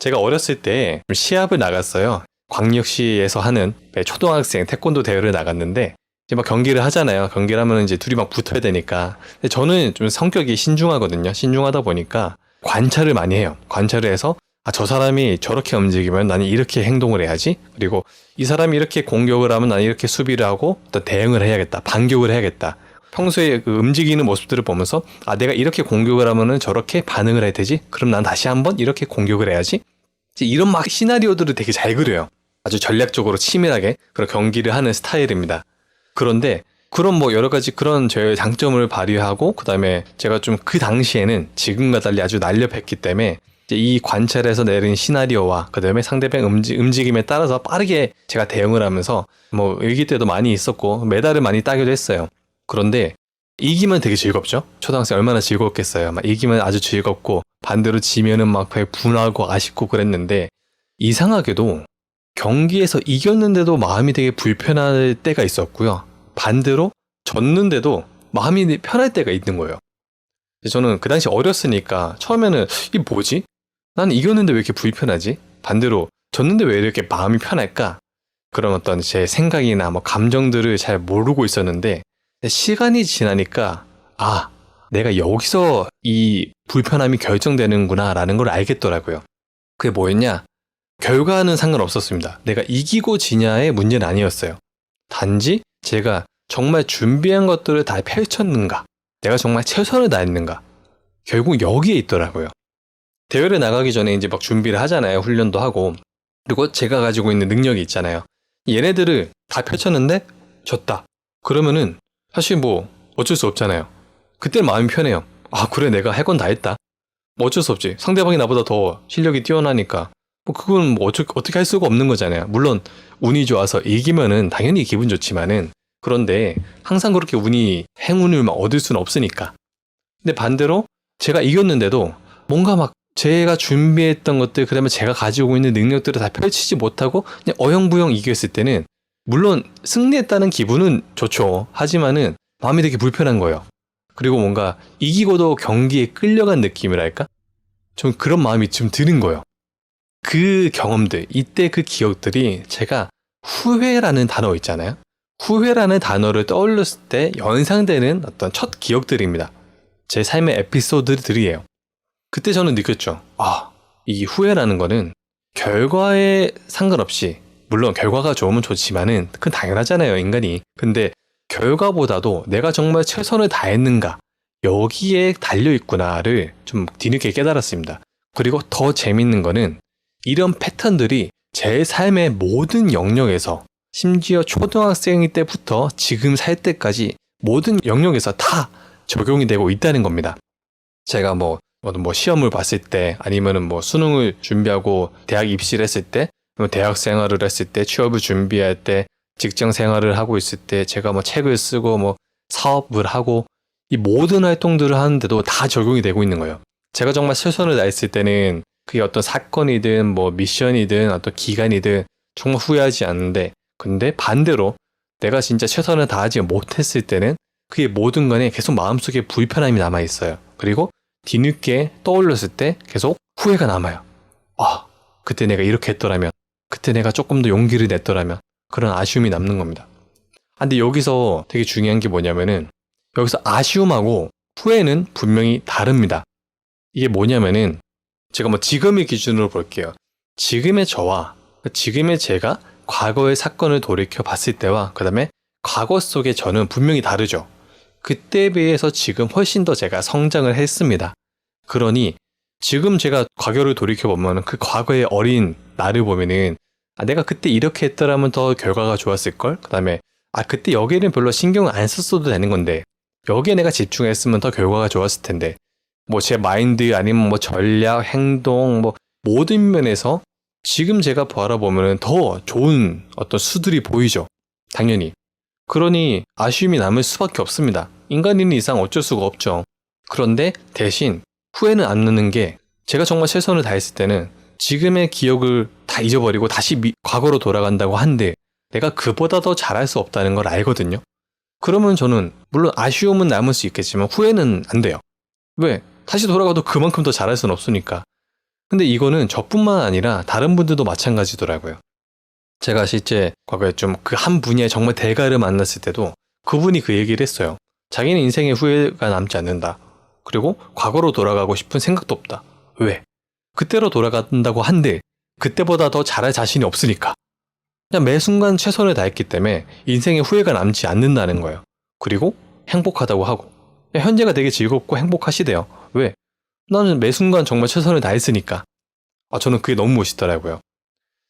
제가 어렸을 때 시합을 나갔어요. 광역시에서 하는 초등학생 태권도 대회를 나갔는데 이제 막 경기를 하잖아요. 경기를 하면 이제 둘이 막 붙어야 되니까. 근데 저는 좀 성격이 신중하거든요. 신중하다 보니까 관찰을 많이 해요. 관찰을 해서 아, 저 사람이 저렇게 움직이면 나는 이렇게 행동을 해야지. 그리고 이 사람이 이렇게 공격을 하면 나는 이렇게 수비를 하고 또 대응을 해야겠다. 반격을 해야겠다. 평소에 그 움직이는 모습들을 보면서 아 내가 이렇게 공격을 하면은 저렇게 반응을 해야 되지. 그럼 난 다시 한번 이렇게 공격을 해야지. 이런 막 시나리오들을 되게 잘 그려요. 아주 전략적으로 치밀하게 그런 경기를 하는 스타일입니다. 그런데 그런 뭐 여러 가지 그런 저의 장점을 발휘하고 그다음에 제가 좀 그 당시에는 지금과 달리 아주 날렵했기 때문에 이 관찰에서 내린 시나리오와 그다음에 상대방 움직, 움직임에 따라서 빠르게 제가 대응을 하면서 뭐 일기 때도 많이 있었고 메달을 많이 따기도 했어요. 그런데 이기면 되게 즐겁죠. 초등학생 얼마나 즐거웠겠어요. 막 이기면 아주 즐겁고 반대로 지면은 막 되게 분하고 아쉽고 그랬는데 이상하게도 경기에서 이겼는데도 마음이 되게 불편할 때가 있었고요. 반대로 졌는데도 마음이 편할 때가 있는 거예요. 저는 그 당시 어렸으니까 처음에는 이 뭐지? 난 이겼는데 왜 이렇게 불편하지? 반대로 졌는데 왜 이렇게 마음이 편할까? 그런 어떤 제 생각이나 뭐 감정들을 잘 모르고 있었는데 시간이 지나니까 아 내가 여기서 이 불편함이 결정되는구나라는 걸 알겠더라고요. 그게 뭐였냐? 결과는 상관없었습니다. 내가 이기고 지냐의 문제는 아니었어요. 단지 제가 정말 준비한 것들을 다 펼쳤는가? 내가 정말 최선을 다했는가? 결국 여기에 있더라고요. 대회를 나가기 전에 이제 막 준비를 하잖아요. 훈련도 하고. 그리고 제가 가지고 있는 능력이 있잖아요. 얘네들을 다 펼쳤는데 졌다. 그러면은 사실 뭐 어쩔 수 없잖아요. 그때 마음이 편해요. 아, 그래, 내가 할 건 다 했다. 뭐 어쩔 수 없지. 상대방이 나보다 더 실력이 뛰어나니까. 뭐 그건 뭐 어쩌, 어떻게 할 수가 없는 거잖아요. 물론 운이 좋아서 이기면은 당연히 기분 좋지만은 그런데 항상 그렇게 운이 행운을 막 얻을 수는 없으니까. 근데 반대로 제가 이겼는데도 뭔가 막 제가 준비했던 것들 그다음에 제가 가지고 있는 능력들을 다 펼치지 못하고 그냥 어영부영 이겼을 때는 물론 승리했다는 기분은 좋죠. 하지만은 마음이 되게 불편한 거예요. 그리고 뭔가 이기고도 경기에 끌려간 느낌이랄까? 좀 그런 마음이 좀 드는 거예요. 그 경험들, 이때 그 기억들이 제가 후회라는 단어 있잖아요. 후회라는 단어를 떠올렸을 때 연상되는 어떤 첫 기억들입니다. 제 삶의 에피소드들이에요. 그때 저는 느꼈죠. 아, 이 후회라는 거는 결과에 상관없이, 물론 결과가 좋으면 좋지만은, 그건 당연하잖아요, 인간이. 근데 결과보다도 내가 정말 최선을 다했는가, 여기에 달려 있구나를 좀 뒤늦게 깨달았습니다. 그리고 더 재밌는 거는 이런 패턴들이 제 삶의 모든 영역에서 심지어 초등학생 때부터 지금 살 때까지 모든 영역에서 다 적용이 되고 있다는 겁니다. 제가 뭐, 뭐 시험을 봤을 때 아니면은 뭐 수능을 준비하고 대학 입시를 했을 때 대학 생활을 했을 때 취업을 준비할 때 직장 생활을 하고 있을 때 제가 뭐 책을 쓰고 뭐 사업을 하고 이 모든 활동들을 하는데도 다 적용이 되고 있는 거예요. 제가 정말 최선을 다했을 때는 그게 어떤 사건이든 뭐 미션이든 어떤 기간이든 정말 후회하지 않는데 근데 반대로 내가 진짜 최선을 다하지 못했을 때는 그게 모든 간에 계속 마음속에 불편함이 남아 있어요. 그리고 뒤늦게 떠올렸을 때 계속 후회가 남아요. 아, 그때 내가 이렇게 했더라면, 그때 내가 조금 더 용기를 냈더라면, 그런 아쉬움이 남는 겁니다. 아, 근데 여기서 되게 중요한 게 뭐냐면은, 여기서 아쉬움하고 후회는 분명히 다릅니다. 이게 뭐냐면은, 제가 뭐 지금의 기준으로 볼게요. 지금의 저와 지금의 제가 과거의 사건을 돌이켜 봤을 때와 그 다음에 과거 속의 저는 분명히 다르죠. 그때에 비해서 지금 훨씬 더 제가 성장을 했습니다. 그러니 지금 제가 과거를 돌이켜 보면 그 과거의 어린 나를 보면은 아, 내가 그때 이렇게 했더라면 더 결과가 좋았을 걸? 그 다음에 아, 그때 여기에는 별로 신경을 안 썼어도 되는 건데 여기에 내가 집중했으면 더 결과가 좋았을 텐데 뭐 제 마인드 아니면 뭐 전략, 행동 뭐 모든 면에서 지금 제가 바라보면 더 좋은 어떤 수들이 보이죠. 당연히. 그러니 아쉬움이 남을 수밖에 없습니다. 인간인 이상 어쩔 수가 없죠. 그런데 대신 후회는 안 나는 게 제가 정말 최선을 다했을 때는 지금의 기억을 다 잊어버리고 다시 미, 과거로 돌아간다고 한데 내가 그보다 더 잘할 수 없다는 걸 알거든요. 그러면 저는 물론 아쉬움은 남을 수 있겠지만 후회는 안 돼요. 왜? 다시 돌아가도 그만큼 더 잘할 수는 없으니까. 근데 이거는 저뿐만 아니라 다른 분들도 마찬가지더라고요. 제가 실제 과거에 좀 그 한 분야의 정말 대가를 만났을 때도 그분이 그 얘기를 했어요. 자기는 인생에 후회가 남지 않는다. 그리고 과거로 돌아가고 싶은 생각도 없다. 왜? 그때로 돌아간다고 한들 그때보다 더 잘할 자신이 없으니까. 그냥 매 순간 최선을 다했기 때문에 인생에 후회가 남지 않는다는 거예요. 그리고 행복하다고 하고 현재가 되게 즐겁고 행복하시대요. 왜? 나는 매 순간 정말 최선을 다했으니까. 아 저는 그게 너무 멋있더라고요.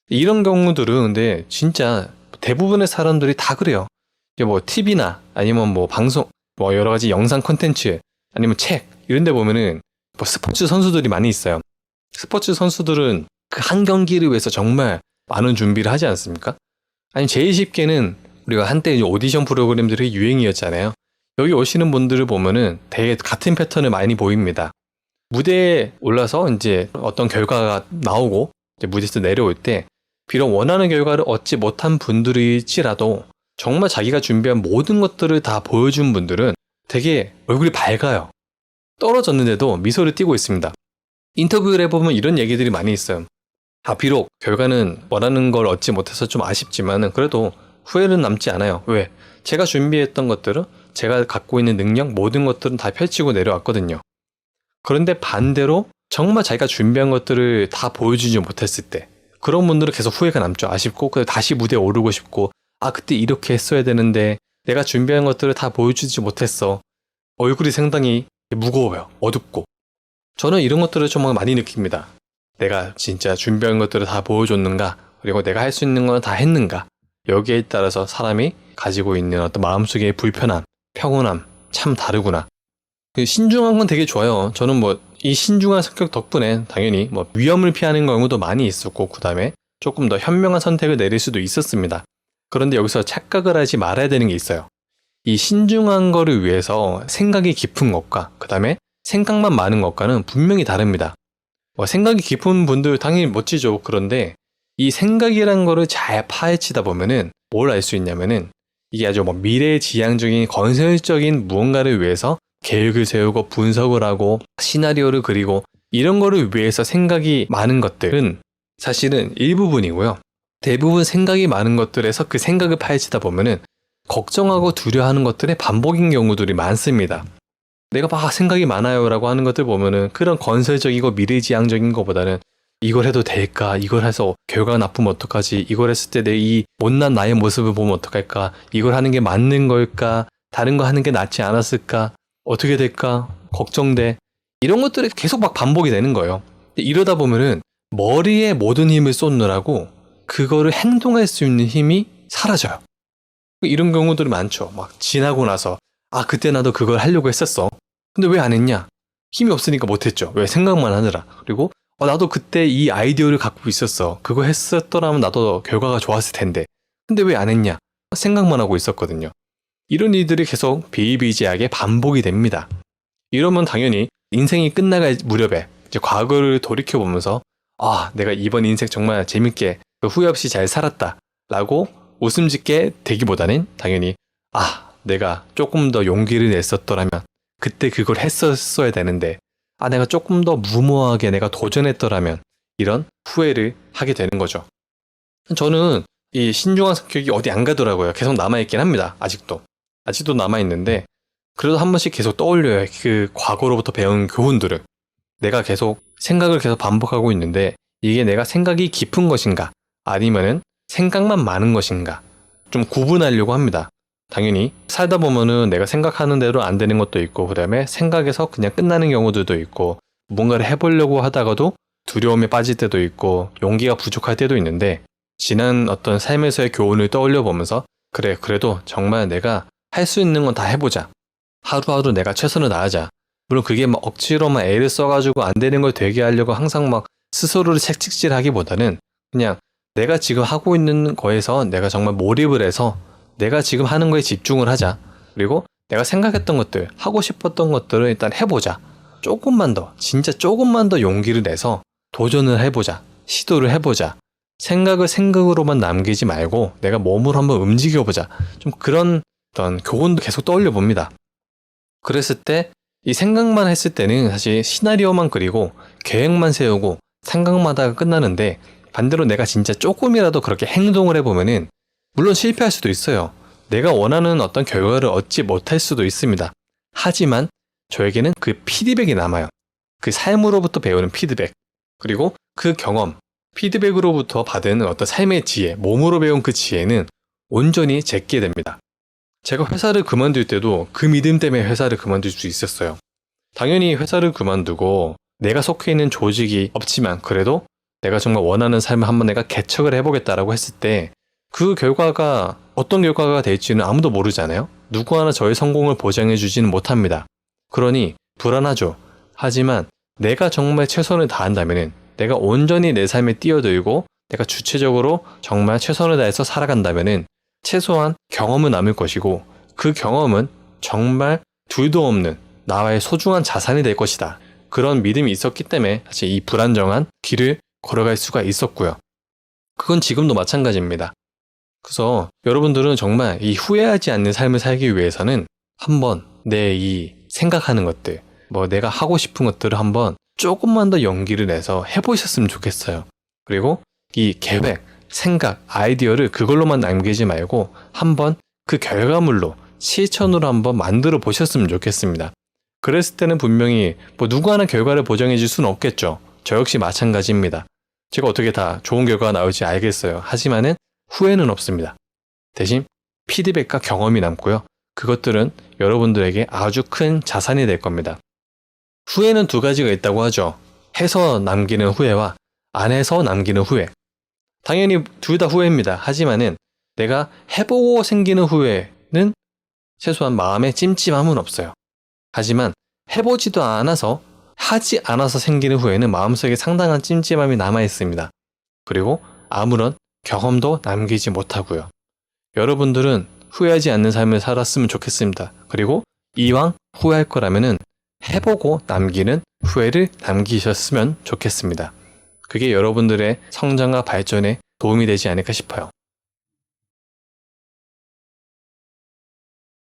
이런 경우들은 근데 진짜 대부분의 사람들이 다 그래요. 뭐 TV나 아니면 뭐 방송, 뭐 여러 가지 영상 콘텐츠 아니면 책 이런 데 보면은 뭐 스포츠 선수들이 많이 있어요. 스포츠 선수들은 그 한 경기를 위해서 정말 많은 준비를 하지 않습니까? 아니 제일 쉽게는 우리가 한때 오디션 프로그램들이 유행이었잖아요. 여기 오시는 분들을 보면은 되게 같은 패턴을 많이 보입니다. 무대에 올라서 이제 어떤 결과가 나오고 무대에서 내려올 때 비록 원하는 결과를 얻지 못한 분들일지라도 정말 자기가 준비한 모든 것들을 다 보여준 분들은 되게 얼굴이 밝아요. 떨어졌는데도 미소를 띠고 있습니다. 인터뷰를 해보면 이런 얘기들이 많이 있어요. 아, 비록 결과는 원하는 걸 얻지 못해서 좀 아쉽지만은 그래도 후회는 남지 않아요. 왜? 제가 준비했던 것들은 제가 갖고 있는 능력 모든 것들은 다 펼치고 내려왔거든요. 그런데 반대로 정말 자기가 준비한 것들을 다 보여주지 못했을 때 그런 분들은 계속 후회가 남죠. 아쉽고 그래서 다시 무대에 오르고 싶고 아 그때 이렇게 했어야 되는데 내가 준비한 것들을 다 보여주지 못했어. 얼굴이 상당히 무거워요. 어둡고. 저는 이런 것들을 좀 많이 느낍니다. 내가 진짜 준비한 것들을 다 보여줬는가? 그리고 내가 할 수 있는 건 다 했는가? 여기에 따라서 사람이 가지고 있는 어떤 마음속의 불편함, 평온함, 참 다르구나. 그 신중한 건 되게 좋아요. 저는 뭐 이 신중한 성격 덕분에 당연히 뭐 위험을 피하는 경우도 많이 있었고 그 다음에 조금 더 현명한 선택을 내릴 수도 있었습니다. 그런데 여기서 착각을 하지 말아야 되는 게 있어요. 이 신중한 거를 위해서 생각이 깊은 것과 그 다음에 생각만 많은 것과는 분명히 다릅니다. 뭐 생각이 깊은 분들 당연히 멋지죠. 그런데 이 생각이란 거를 잘 파헤치다 보면은 뭘 알 수 있냐면은 이게 아주 뭐 미래지향적인 건설적인 무언가를 위해서 계획을 세우고 분석을 하고 시나리오를 그리고 이런 거를 위해서 생각이 많은 것들은 사실은 일부분이고요. 대부분 생각이 많은 것들에서 그 생각을 파헤치다 보면은 걱정하고 두려워하는 것들의 반복인 경우들이 많습니다. 내가 막 생각이 많아요라고 하는 것들 보면은 그런 건설적이고 미래지향적인 것보다는 이걸 해도 될까? 이걸 해서 결과가 나쁘면 어떡하지? 이걸 했을 때 내 이 못난 나의 모습을 보면 어떡할까? 이걸 하는 게 맞는 걸까? 다른 거 하는 게 낫지 않았을까? 어떻게 될까? 걱정돼. 이런 것들이 계속 막 반복이 되는 거예요. 이러다 보면은 머리에 모든 힘을 쏟느라고 그거를 행동할 수 있는 힘이 사라져요. 이런 경우들이 많죠. 막 지나고 나서 아 그때 나도 그걸 하려고 했었어. 근데 왜 안 했냐? 힘이 없으니까 못했죠. 왜 생각만 하느라. 그리고 어, 나도 그때 이 아이디어를 갖고 있었어. 그거 했었더라면 나도 결과가 좋았을 텐데. 근데 왜 안 했냐? 생각만 하고 있었거든요. 이런 일들이 계속 비일비재하게 반복이 됩니다. 이러면 당연히 인생이 끝나갈 무렵에 이제 과거를 돌이켜보면서 아, 내가 이번 인생 정말 재밌게 그 후회 없이 잘 살았다. 라고 웃음 짓게 되기보다는 당연히 아, 내가 조금 더 용기를 냈었더라면 그때 그걸 했었어야 되는데 아, 내가 조금 더 무모하게 내가 도전했더라면 이런 후회를 하게 되는 거죠. 저는 이 신중한 성격이 어디 안 가더라고요. 계속 남아있긴 합니다. 아직도. 아직도 남아있는데 그래도 한 번씩 계속 떠올려요. 그 과거로부터 배운 교훈들을. 내가 계속 생각을 계속 반복하고 있는데 이게 내가 생각이 깊은 것인가 아니면은 생각만 많은 것인가 좀 구분하려고 합니다. 당연히 살다 보면은 내가 생각하는 대로 안 되는 것도 있고 그다음에 생각에서 그냥 끝나는 경우들도 있고 뭔가를 해보려고 하다가도 두려움에 빠질 때도 있고 용기가 부족할 때도 있는데 지난 어떤 삶에서의 교훈을 떠올려 보면서 그래 그래도 정말 내가 할 수 있는 건 다 해보자. 하루하루 내가 최선을 다하자. 물론 그게 막 억지로만 애를 써가지고 안 되는 걸 되게 하려고 항상 막 스스로를 책찍질하기보다는 그냥 내가 지금 하고 있는 거에서 내가 정말 몰입을 해서 내가 지금 하는 거에 집중을 하자. 그리고 내가 생각했던 것들, 하고 싶었던 것들을 일단 해보자. 조금만 더, 진짜 조금만 더 용기를 내서 도전을 해보자. 시도를 해보자. 생각을 생각으로만 남기지 말고 내가 몸으로 한번 움직여보자. 좀 그런 어떤 교훈도 계속 떠올려 봅니다. 그랬을 때 이 생각만 했을 때는 사실 시나리오만 그리고 계획만 세우고 생각마다 끝나는데 반대로 내가 진짜 조금이라도 그렇게 행동을 해보면은 물론 실패할 수도 있어요. 내가 원하는 어떤 결과를 얻지 못할 수도 있습니다. 하지만 저에게는 그 피드백이 남아요. 그 삶으로부터 배우는 피드백. 그리고 그 경험, 피드백으로부터 받은 어떤 삶의 지혜, 몸으로 배운 그 지혜는 온전히 제게 됩니다. 제가 회사를 그만둘 때도 그 믿음 때문에 회사를 그만둘 수 있었어요. 당연히 회사를 그만두고 내가 속해 있는 조직이 없지만 그래도 내가 정말 원하는 삶을 한번 내가 개척을 해보겠다라고 했을 때 그 결과가 어떤 결과가 될지는 아무도 모르잖아요. 누구 하나 저의 성공을 보장해 주지는 못합니다. 그러니 불안하죠. 하지만 내가 정말 최선을 다한다면은 내가 온전히 내 삶에 뛰어들고 내가 주체적으로 정말 최선을 다해서 살아간다면은 최소한 경험은 남을 것이고 그 경험은 정말 둘도 없는 나와의 소중한 자산이 될 것이다. 그런 믿음이 있었기 때문에 사실 이 불안정한 길을 걸어갈 수가 있었고요. 그건 지금도 마찬가지입니다. 그래서 여러분들은 정말 이 후회하지 않는 삶을 살기 위해서는 한번 내 이 생각하는 것들, 뭐 내가 하고 싶은 것들을 한번 조금만 더 용기를 내서 해보셨으면 좋겠어요. 그리고 이 계획, 생각, 아이디어를 그걸로만 남기지 말고 한번 그 결과물로 실천으로 한번 만들어 보셨으면 좋겠습니다. 그랬을 때는 분명히 뭐 누구 하나 결과를 보장해 줄 수는 없겠죠. 저 역시 마찬가지입니다. 제가 어떻게 다 좋은 결과가 나올지 알겠어요. 하지만은 후회는 없습니다. 대신 피드백과 경험이 남고요. 그것들은 여러분들에게 아주 큰 자산이 될 겁니다. 후회는 두 가지가 있다고 하죠. 해서 남기는 후회와 안 해서 남기는 후회. 당연히 둘 다 후회입니다. 하지만은 내가 해보고 생기는 후회는 최소한 마음에 찜찜함은 없어요. 하지만 해보지도 않아서 하지 않아서 생기는 후회는 마음속에 상당한 찜찜함이 남아 있습니다. 그리고 아무런 경험도 남기지 못하고요. 여러분들은 후회하지 않는 삶을 살았으면 좋겠습니다. 그리고 이왕 후회할 거라면은 해보고 남기는 후회를 남기셨으면 좋겠습니다. 그게 여러분들의 성장과 발전에 도움이 되지 않을까 싶어요.